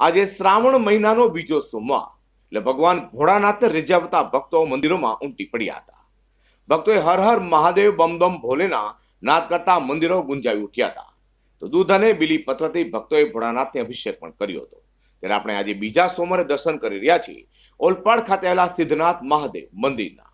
આજે શ્રાવણ મહિનાનો બીજો સોમવાર. એટલે ભગવાન ભોળાનાથને રીઝાવતા ભક્તો મંદિરોમાં ઉમટી પડ્યા હતા. ભક્તોએ હર હર મહાદેવ બમ બમ ભોલેના નાદ કરતા મંદિરો ગુંજાવી ઉઠ્યા હતા. તો દૂધ અને બીલી પત્રથી ભક્તોએ ભોળાનાથને અભિષેક પણ કર્યો હતો. ત્યારે આપણે આજે બીજા સોમવારે દર્શન કરી રહ્યા છીએ. ઓલપાડ ખાતે આવેલા સિદ્ધનાથ મહાદેવ મંદિરના.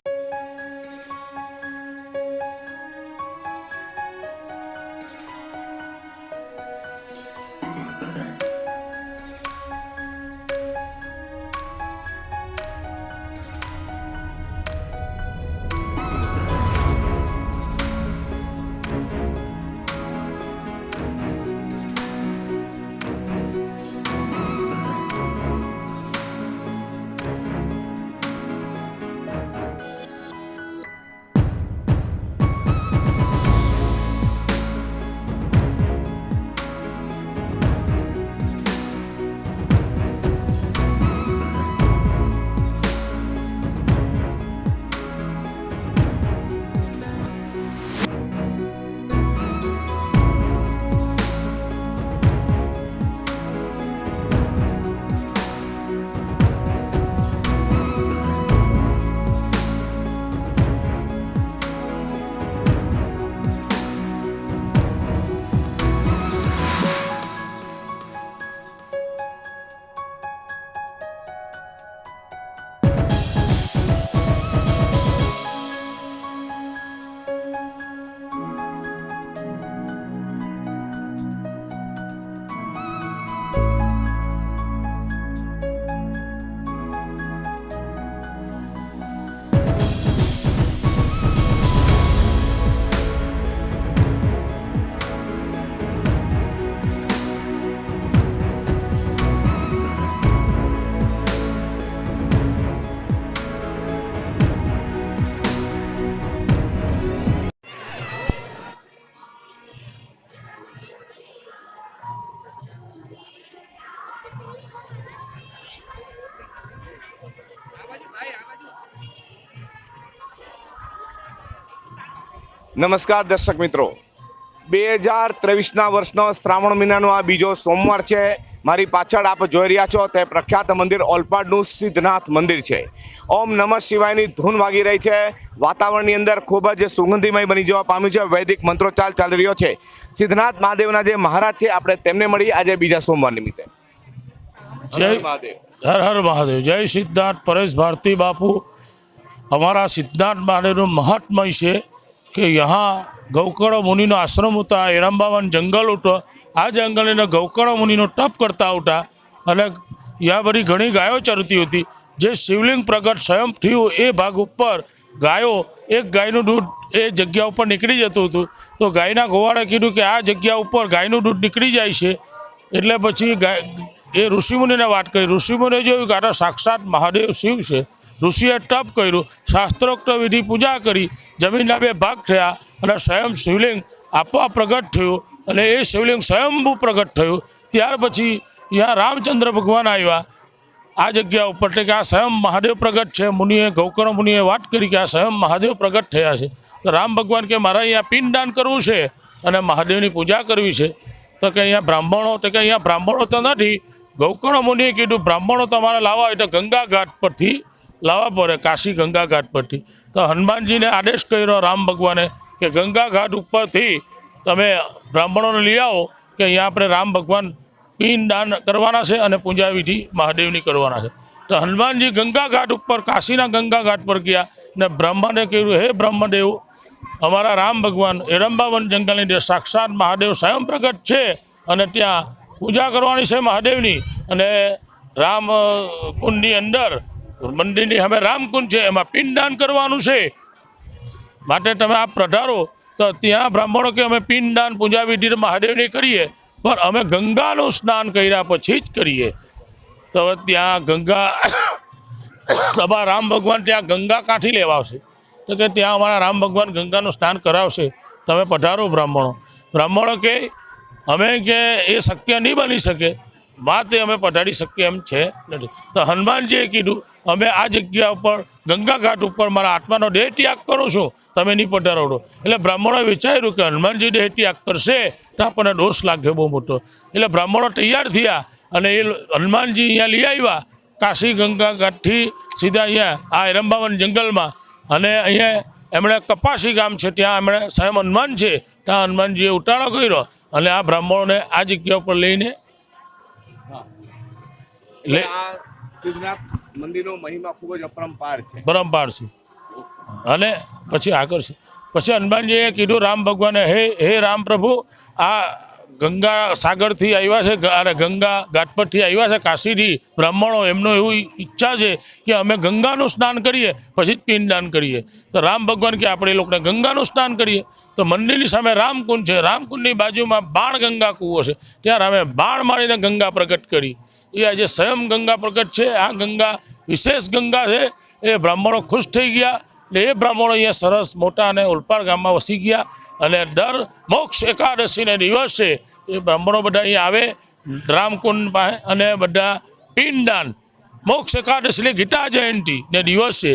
નમસ્કાર દર્શક મિત્રો. બે હજાર ત્રેવીસના વર્ષનો શ્રાવણ મહિનાનો આ બીજો સોમવાર છે. મારી પાછળ આપ જોઈ રહ્યા છો તે પ્રખ્યાત મંદિર ઓલપાડનું સિદ્ધનાથ મંદિર છે. ઓમ નમઃ શિવાયની ધૂન વાગી રહી છે. વાતાવરણની અંદર ખૂબ જ સુગંધીમય બની જવા પામ્યું છે. વૈદિક મંત્રોચ્ચાર ચાલી રહ્યો છે. સિદ્ધનાથ મહાદેવના જે મહારાજ છે આપણે તેમને મળી આજે બીજા સોમવાર નિમિત્તે. જય મહાદેવ. હર હર મહાદેવ. જય સિદ્ધાર્થ પરેશ ભારતી બાપુ અમારા સિદ્ધાર્થ મહાદેવનું મહાત્મય છે. કે यहाँ ગૌકર્ણ મુનિનો આશ્રમ હતા એરંબાવન જંગલ ઉઠો. આ જંગલની ગૌકર્ણ મુનિનો ટપ કરતા ઉઠા. અને યા બધી ઘણી ગાયો ચરતી હતી. જે શિવલિંગ પ્રગટ સ્વયં થયું એ ભાગ ઉપર ગાયો, એક ગાયનું દૂધ એ જગ્યા ઉપર નીકળી જતું હતું. તો ગાયના ગોવાળે કીધું કે આ જગ્યા ઉપર ગાયનું દૂધ નીકળી જાય છે. એટલે પછી ગાય એ ઋષિમુનિને વાત કરી. ઋષિમુનિએ જોયું કે આ સાક્ષાત મહાદેવ શિવ છે. ઋષિએ તપ કર્યું, શાસ્ત્રોક્ત વિધિ પૂજા કરી, જમીનના બે ભાગ થયા અને સ્વયં શિવલિંગ આપવા પ્રગટ થયું અને એ શિવલિંગ સ્વયંભૂ પ્રગટ થયું. ત્યાર પછી ત્યાં રામચંદ્ર ભગવાન આવ્યા આ જગ્યા ઉપર. એટલે કે આ સ્વયં મહાદેવ પ્રગટ છે. મુનિએ, ગૌકર્ણ મુનિએ વાત કરી કે આ સ્વયં મહાદેવ પ્રગટ થયા છે. તો રામ ભગવાન કે મારે અહીંયા પિંડદાન કરવું છે અને મહાદેવની પૂજા કરવી છે. તો કે અહીંયા બ્રાહ્મણો, તો કે અહીંયા બ્રાહ્મણો તો નથી ગૌકર્ણ મુનિએ કીધું, બ્રાહ્મણો તમારે લાવવા હોય તો ગંગા ઘાટ પરથી લાવવા પડે, કાશી ગંગા ઘાટ પરથી. તો હનુમાનજીને આદેશ કર્યો રામ ભગવાને કે ગંગા ઘાટ ઉપરથી તમે બ્રાહ્મણોને લઈ આવો, કે અહીંયા આપણે રામ ભગવાન પીન દાન કરવાના છે અને પૂજા વિધિ મહાદેવની કરવાના છે. તો હનુમાનજી ગંગા ઘાટ ઉપર, કાશીના ગંગા ઘાટ પર ગયા ને બ્રહ્માને કહ્યું, હે બ્રહ્મદેવ, અમારા રામ ભગવાન એરંબાવન જંગલની સાક્ષાત મહાદેવ સ્વયં પ્રગટ છે અને ત્યાં પૂજા કરવાની છે મહાદેવની. અને રામ કુંડની અંદર, મંદિરની હવે રામકુંડ છે, એમાં પિંડદાન કરવાનું છે. માટે તમે આ પધારો તો ત્યાં બ્રાહ્મણો કે અમે પિંડદાન પૂજા વિધિ મહાદેવની કરીએ, પણ અમે ગંગાનું સ્નાન કર્યા પછી જ કરીએ. તો ત્યાં ગંગા, સભા રામ ભગવાન ત્યાં ગંગા કાંઠી લેવા આવશે તો કે ત્યાં અમારા રામ ભગવાન ગંગાનું સ્નાન કરાવશે. તમે પધારો બ્રાહ્મણો. બ્રાહ્મણો કે અમે કે એ શક્ય નહીં બની શકે. માટે અમે પધારી શકીએ એમ છે નથી. તો હનુમાનજીએ કીધું, અમે આ જગ્યા ઉપર, ગંગા ઘાટ ઉપર મારા આત્માનો દેહ ત્યાગ કરું છું. તમે નહીં પધારો એટલે બ્રાહ્મણોએ વિચાર્યું કે હનુમાનજી દેહ ત્યાગ કરશે તો આપણને દોષ લાગે બહુ મોટો. એટલે બ્રાહ્મણો તૈયાર થયા અને એ હનુમાનજી અહીંયા લઈ આવ્યા. કાશી ગંગા ઘાટથી સીધા અહીંયા, આ એરંબાવન જંગલમાં. અને અહીંયા એમણે કપાસી ગામ છે ત્યાં એમણે સ્વયં હનુમાન છે ત્યાં હનુમાનજીએ ઉતારો કર્યો અને આ બ્રાહ્મણોને આ જગ્યા ઉપર લઈને સિદ્ધનાથ મંદિરનો મહિમા ખૂબ જ અપરંપાર છે. પરંપાર છે. અને પછી આગળ છે. પછી હનુમાનજીએ કીધું રામ ભગવાને હે હે રામ પ્રભુ આ ગંગા સાગરથી આવ્યા છે અરે ગંગા ઘાટપટથી આવ્યા છે, કાશીથી બ્રાહ્મણો એમનો એવું ઈચ્છા છે કે અમે ગંગાનું સ્નાન કરીએ, પછી જ પિંડદાન કરીએ. તો રામ ભગવાન કે આપણે એ લોકોને ગંગાનું સ્નાન કરીએ. તો મંદિરની સામે રામકુંડ છે, રામકુંડની બાજુમાં બાણ ગંગા કૂવો છે. ત્યાં રામે બાણ મારીને ગંગા પ્રગટ કરી. એ આજે સ્વયં ગંગા પ્રગટ છે, આ ગંગા વિશેષ ગંગા છે. એ બ્રાહ્મણો ખુશ થઈ ગયા એટલે એ બ્રાહ્મણો અહીંયા સરસ મોટા અને ઓલપાડ ગામમાં વસી ગયા. અને દર મોક્ષ એકાદશીને દિવસે એ બ્રાહ્મણો બધા અહીંયા આવે રામકુંડ પાસે અને બધા પિંડદાન. મોક્ષ એકાદશી એટલે ગીતા જયંતિને દિવસે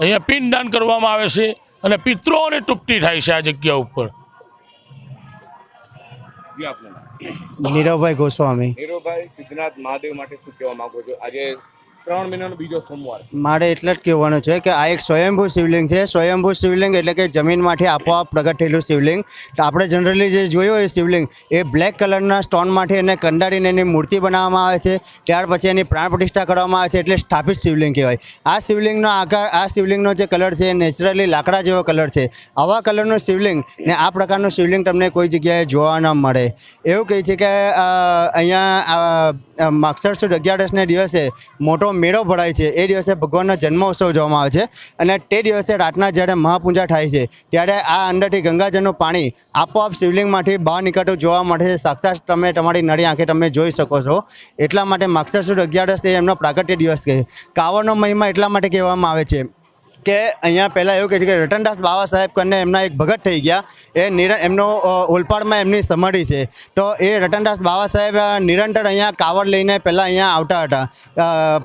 અહીંયા પિંડદાન કરવામાં આવે છે અને પિતૃઓને તૃપ્તિ થાય છે આ જગ્યા ઉપર. નીરવભાઈ ગોસ્વામી. નીરવભાઈ સિદ્ધનાથ મહાદેવ માટે શું કહેવા માંગો છો? આજે શ્રાવણ મહિનાનો બીજો સોમવાર મારે એટલે જ કહેવાનું છે કે આ એક સ્વયંભૂ શિવલિંગ છે સ્વયંભૂ શિવલિંગ એટલે કે જમીનમાંથી આપોઆપ પ્રગટ થયેલું શિવલિંગ તો આપણે જનરલી જે જોયું એ શિવલિંગ એ બ્લેક કલરના સ્ટોનમાંથી એને કંડારીને એની મૂર્તિ બનાવવામાં આવે છે ત્યાર પછી એની પ્રાણ પ્રતિષ્ઠા કરવામાં આવે છે એટલે સ્થાપિત શિવલિંગ કહેવાય આ શિવલિંગનો આકાર આ શિવલિંગનો જે કલર છે એ નેચરલી લાકડા જેવો કલર છે આવા કલરનું શિવલિંગ ને આ પ્રકારનું શિવલિંગ તમને કોઈ જગ્યાએ જોવા ન મળે એવું કહે છે કે અહીંયા માગસર સુદ અગિયારસને દિવસે મોટો મેળો ભરાય છે. એ દિવસે ભગવાનનો જન્મોત્સવ જોવામાં આવે છે અને તે દિવસે રાતના જ્યારે મહાપૂજા થાય છે, ત્યારે આ અંદરથી ગંગાજળનું પાણી આપોઆપ શિવલિંગમાંથી બહાર નીકળતું જોવા મળે છે. સાક્ષાત તમે તમારી નળી આંખે તમે જોઈ શકો છો. એટલા માટે માક્ષરસુદ સુદ અગિયારસ એ એમનો પ્રાગટ્ય દિવસ કહે કાવડનો મહિમા એટલા માટે કહેવામાં આવે છે. કે અહીંયા પહેલાં એવું કહે છે કે રતનદાસ બાબા સાહેબ કરીને એમના એક ભગત થઈ ગયા. એ નિર એમનો ઓલપાડમાં એમની સમાધિ છે. તો એ રતનદાસ બાવા સાહેબ નિરંતર અહીંયા કાવડ લઈને પહેલાં અહીંયા આવતા હતા.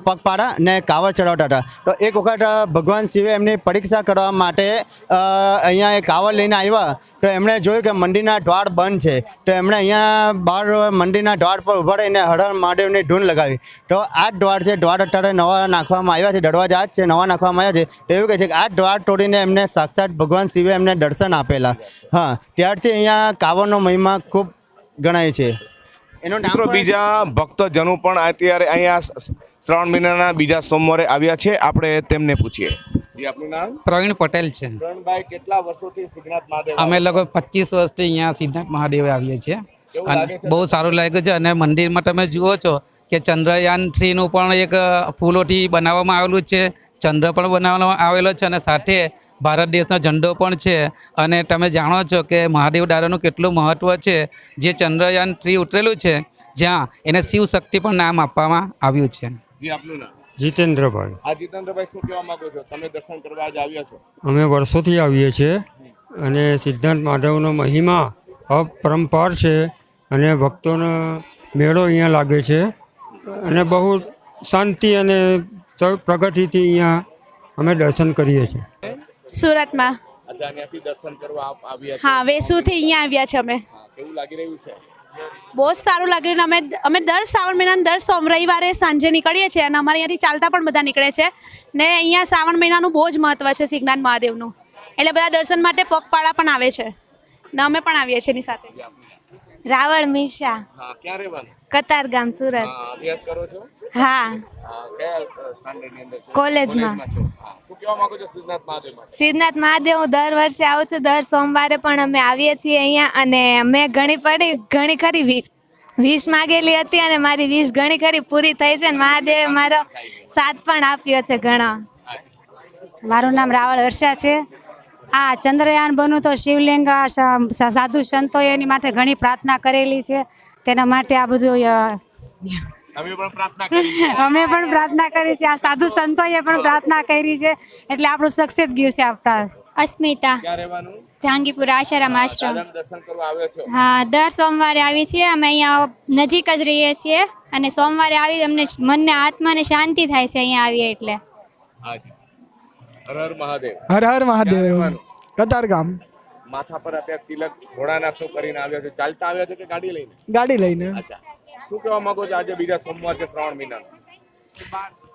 પગપાળા ને કાવડ ચડાવતા હતા. તો એક વખત ભગવાન શિવે એમની પરીક્ષા કરવા માટે અહીંયા એ કાવડ લઈને આવ્યા. તો એમણે જોયું કે મંદિરના દ્વાર બંધ છે. તો એમણે અહીંયા બહાર મંદિરના દ્વાર પર ઊભા રહીને હરણ હર મહાદેવની ધૂન લગાવી. તો આ જ દ્વાર છે. દ્વાર અત્યારે નવા નાખવામાં આવ્યા છે. દરવાજા જ છે. નવા નાખવામાં આવ્યા છે. તો એવું કહે છે કે આ દ્વાર તોડીને એમને સાક્ષાત ભગવાન શિવે એમને દર્શન આપેલા. હા ત્યારથી અહીંયા કાવડનો મહિમા ખૂબ ગણાય છે. એનું નામ મિત્રો બીજા ભક્તજનો પણ અત્યારે અહીંયા શ્રાવણ મહિનાના બીજા સોમવારે આવ્યા છે. આપણે તેમને પૂછીએ. નામ? પ્રવીણ પટેલ છે. કરણભાઈ કેટલા વર્ષોથી સિદ્ધનાથ મહાદેવ અમે લગભગ પચીસ વર્ષથી અહીંયા સિદ્ધાર્થ મહાદેવ આવીએ છીએ. અને બહુ સારું લાગ્યું છે અને મંદિરમાં તમે જુઓ છો કે ચંદ્રયાન થ્રીનું પણ એક ફૂલોથી બનાવવામાં આવેલું છે. ચંદ્ર પણ બનાવવામાં આવેલો છે અને સાથે ભારત દેશનો ઝંડો પણ છે. અને તમે જાણો છો કે મહાદેવ દાદાનું કેટલું મહત્ત્વ છે. જે ચંદ્રયાન થ્રી ઉતરેલું છે જ્યાં એને શિવ શક્તિ પણ નામ આપવામાં આવ્યું છે. જી આપનું નામ? જીતેન્દ્રભાઈ. આ જીતેન્દ્રભાઈ શું કહેવા માંગો છો? તમે દર્શન કરવા આજ આવ્યા છો? અમે વર્ષોથી આવીએ છીએ અને સિદ્ધાર્થ માધવનો મહિમા અપરંપાર છે અને ભક્તોનો મેળો અહીંયા લાગે છે. અને બહુ શાંતિ અને પ્રગતિથી અહીંયા અમે દર્શન કરીએ છીએ. સુરતમાં. અચ્છા અહીંયાથી દર્શન કરવા આપ આવ્યા છો? હા વેસુથી અહીંયા આવ્યા છે અમે. કેવું લાગી રહ્યું છે? બહુ જ સારું લાગ્યું અને અમે અમે દર શ્રાવણ મહિનાના દર સોમ રવિવારે સાંજે નીકળીએ છીએ અને અમારે અહીંયાથી ચાલતા પણ બધા નીકળે છે. ને અહીંયા શ્રાવણ મહિનાનું બહુ જ મહત્વ છે સિદ્ધનાથ મહાદેવનું. એટલે બધા દર્શન માટે પગપાળા પણ આવે છે. ને અમે પણ આવીએ છીએ એની સાથે. રાવળ મિશ્રા હા ક્યાં રહેવાનું? કતારગામ સુરત. હા, અભ્યાસ કરો છો? હા. કયા અંદર કોલેજમાં. છો? શું કહેવા માંગો છો સિદ્ધનાથ મહાદેવ સિદ્ધનાથ મહાદેવ હું દર વર્ષે આવું છું. દર સોમવારે પણ અમે આવીએ છીએ અહીંયા અને મેં ઘણી પડી ઘણી ખરી વી- વીસ માગેલી હતી અને મારી વીસ ઘણી ખરી પૂરી થઈ છે અને મહાદેવે મારો સાથ પણ આપ્યો છે ઘણો. મારું નામ રાવળ વર્ષા છે. આ ચંદ્રયાન બન્યું તો શિવલિંગ આ સ- સ- સાધુ સંતોએ એની માટે ઘણી પ્રાર્થના કરેલી છે. તેના માટે આ બધું અમે પણ પ્રાર્થના કરી છે. અમે પણ પ્રાર્થના કરી છે. આ સાધુ સંતોએ પણ પ્રાર્થના કરી છે. એટલે આપણું સક્સેસ ગયું છે આપતા અસ્મિતા જહાંગીપુર આશારામ આશ્રમ. દાદાના દર્શન કરવા આવ્યા છો. હા દર સોમવારે આવી છીએ. અમે અહીંયા નજીક જ રહીએ છીએ. અને સોમવારે આવી અમને મનને આત્માને શાંતિ થાય છે અહીંયા આવીએ એટલે. હર હર મહાદેવ. હર હર મહાદેવ? કતાર ગામ. માથા પર અત્યારે તિલક ભોળાનાથનું કરીને આવ્યો છે. ચાલતા આવ્યા છે કે ગાડી લઈને? ગાડી લઈને. અચ્છા. શું કહેવા માંગો છો આજે બીજા સોમવાર છે શ્રાવણ મહિના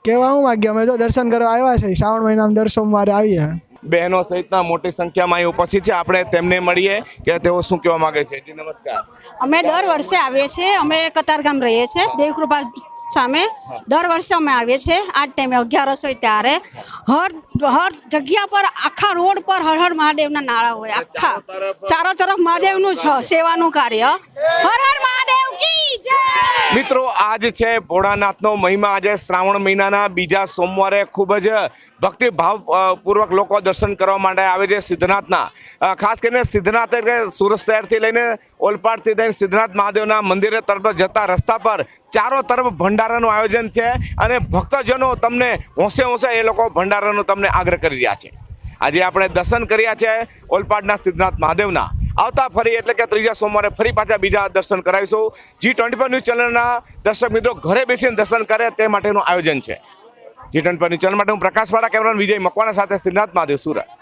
કહેવા હું માંગ્યા અમે તો દર્શન કરવા આવ્યા છે. શ્રાવણ મહિનામાં દર સોમવારે આવીએ. બહેનો સહિતના મોટી સંખ્યામાં અહીં ઉપસ્થિત છે આપણે તેમને મળીએ કે તેઓ શું કહેવા માંગે છે? જી નમસ્કાર. અમે દર વર્ષે આવીએ છીએ. અમે કતારગામ રહીએ છીએ દેવકૃપા સામે. દર વર્ષે અમે આવીએ છીએ. આ ટાઈમે અગિયારસ ત્યારે. હર હર જગ્યા પર આખા રોડ પર હર હર મહાદેવના નાળા હોય. આખા. ચારો તરફ મહાદેવનું છે સેવાનું કાર્ય. હર હર મિત્રો આજ છે ભોળાનાથનો મહિમા. આજે શ્રાવણ મહિનાના બીજા સોમવારે ખૂબ જ ભક્તિ ભાવ અ, પૂર્વક લોકો દર્શન કરવા માટે આવે છે સિદ્ધનાથના. ખાસ કરીને સિદ્ધનાથ એટલે સુરત શહેરથી લઈને ઓલપાડથી લઈને સિદ્ધનાથ મહાદેવના મંદિરે તરફ જતા રસ્તા પર ચારો તરફ ભંડારાનું આયોજન છે અને ભક્તજનો તમને હોંશે હોંશે એ લોકો ભંડારાનું તમને આગ્રહ કરી રહ્યા છે. આજે આપણે દર્શન કર્યા છે ઓલપાડના સિદ્ધનાથ મહાદેવના. આવતા ફરી એટલે કે ત્રીજા સોમવારે ફરી પાછા બીજા દર્શન કરાવીશું. જી ટ્વેન્ટી ફોર ન્યૂઝ ચેનલના દર્શક મિત્રો ઘરે બેસીને દર્શન કરે તે માટેનું આયોજન છે. G twenty four news channel માટે હું પ્રકાશવાળા કેમેરાન વિજય મકવાણા સાથે શ્રીનાથ મહાદેવ સુરત.